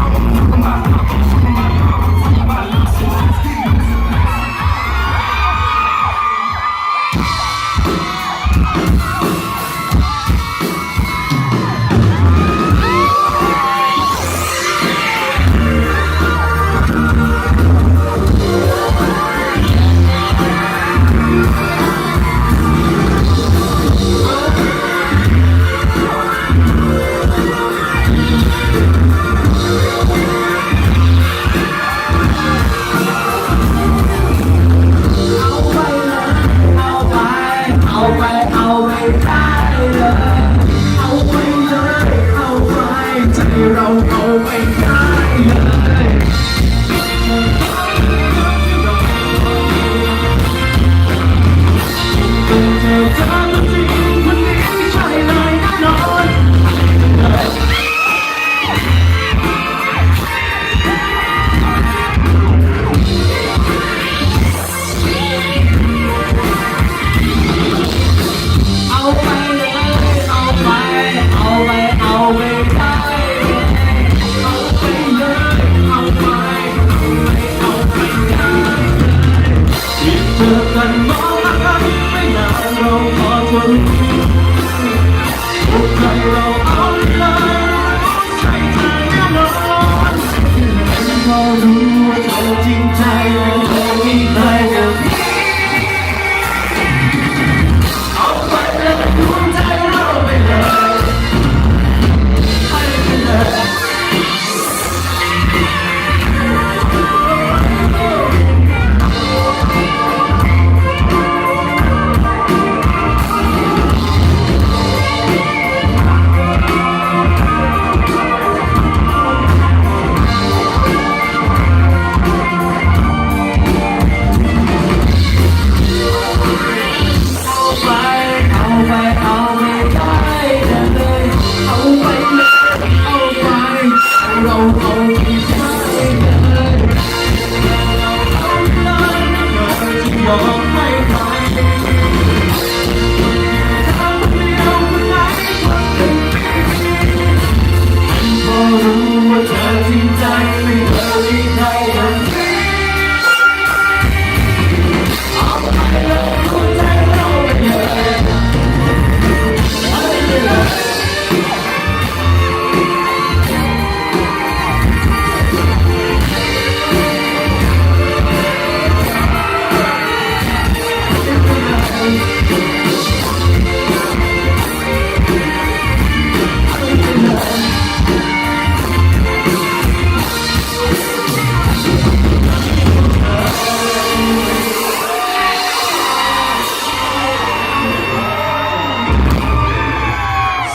เอา เราเอาไปได้เลยเธอเจอตัวจริงคนนี้ใช่เลยแน่นอนเอาไปเลยเอาไปเอาไปเอาไปได้ พอ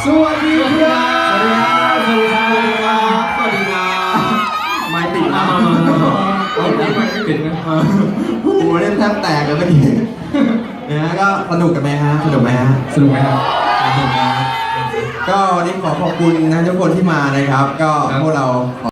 สวัสดีครับสวัสดีครับสวัสดีครับไม่ติดนะเอาไม่ไม่ติดนะโอ้โหเล่นแทบแตกเลยเมื่อกี้นะฮะก็สนุกกันไหมฮะสนุกไหมฮะสนุกไหมครับสนุกนะก็วันนี้ขอขอบคุณนะทุกคนที่มานะครับ ก็พวกเรา